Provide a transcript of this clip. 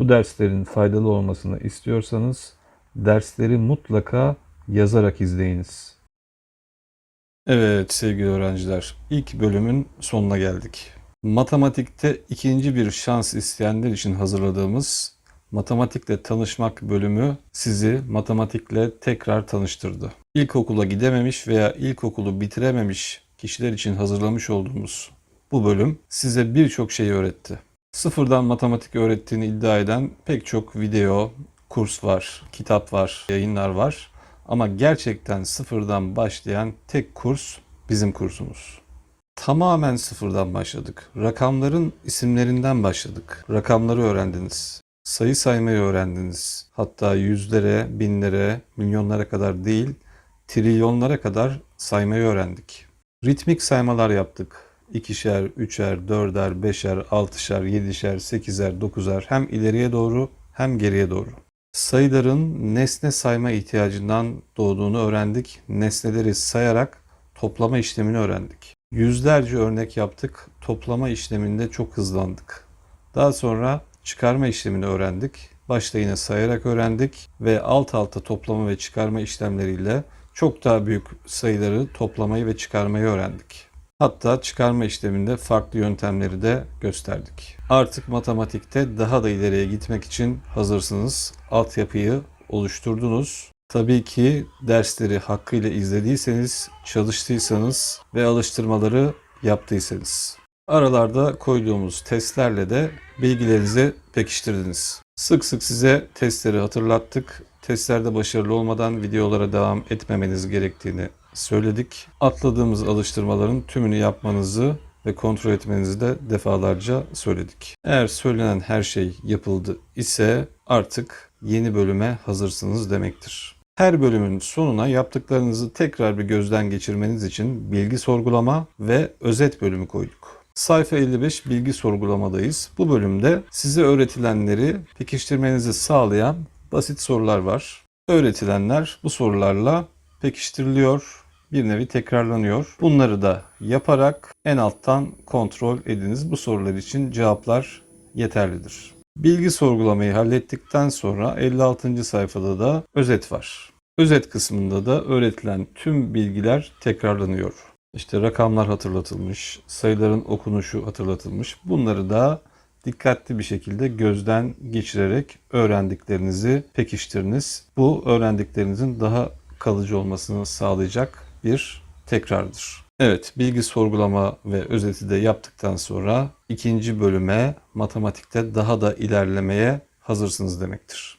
Bu derslerin faydalı olmasını istiyorsanız dersleri mutlaka yazarak izleyiniz. Evet sevgili öğrenciler, ilk bölümün sonuna geldik. Matematikte ikinci bir şans isteyenler için hazırladığımız Matematikle Tanışmak bölümü sizi matematikle tekrar tanıştırdı. İlkokula gidememiş veya ilkokulu bitirememiş kişiler için hazırlamış olduğumuz bu bölüm size birçok şey öğretti. Sıfırdan matematik öğrettiğini iddia eden pek çok video, kurs var, kitap var, yayınlar var. Ama gerçekten sıfırdan başlayan tek kurs bizim kursumuz. Tamamen sıfırdan başladık. Rakamların isimlerinden başladık. Rakamları öğrendiniz. Sayı saymayı öğrendiniz. Hatta yüzlere, binlere, milyonlara kadar değil, trilyonlara kadar saymayı öğrendik. Ritmik saymalar yaptık. İkişer, üçer, dörder, beşer, altışar, yedişer, sekizer, dokuzar hem ileriye doğru hem geriye doğru. Sayıların nesne sayma ihtiyacından doğduğunu öğrendik. Nesneleri sayarak toplama işlemini öğrendik. Yüzlerce örnek yaptık. Toplama işleminde çok hızlandık. Daha sonra çıkarma işlemini öğrendik. Başta yine sayarak öğrendik ve alt alta toplama ve çıkarma işlemleriyle çok daha büyük sayıları toplamayı ve çıkarmayı öğrendik. Hatta çıkarma işleminde farklı yöntemleri de gösterdik. Artık matematikte daha da ileriye gitmek için hazırsınız. Altyapıyı oluşturdunuz. Tabii ki dersleri hakkıyla izlediyseniz, çalıştıysanız ve alıştırmaları yaptıysanız. Aralarda koyduğumuz testlerle de bilgilerinizi pekiştirdiniz. Sık sık size testleri hatırlattık. Testlerde başarılı olmadan videolara devam etmemeniz gerektiğini söyledik. Atladığımız alıştırmaların tümünü yapmanızı ve kontrol etmenizi de defalarca söyledik. Eğer söylenen her şey yapıldı ise artık yeni bölüme hazırsınız demektir. Her bölümün sonuna yaptıklarınızı tekrar bir gözden geçirmeniz için bilgi sorgulama ve özet bölümü koyduk. Sayfa 55 bilgi sorgulamadayız. Bu bölümde size öğretilenleri pekiştirmenizi sağlayan basit sorular var. Öğretilenler bu sorularla pekiştiriliyor, bir nevi tekrarlanıyor. Bunları da yaparak en alttan kontrol ediniz. Bu sorular için cevaplar yeterlidir. Bilgi sorgulamayı hallettikten sonra 56. sayfada da özet var. Özet kısmında da öğretilen tüm bilgiler tekrarlanıyor. İşte rakamlar hatırlatılmış, sayıların okunuşu hatırlatılmış. Bunları da dikkatli bir şekilde gözden geçirerek öğrendiklerinizi pekiştiriniz. Bu öğrendiklerinizin daha kalıcı olmasını sağlayacak bir tekrardır. Evet, bilgi sorgulama ve özeti de yaptıktan sonra ikinci bölüme matematikte daha da ilerlemeye hazırsınız demektir.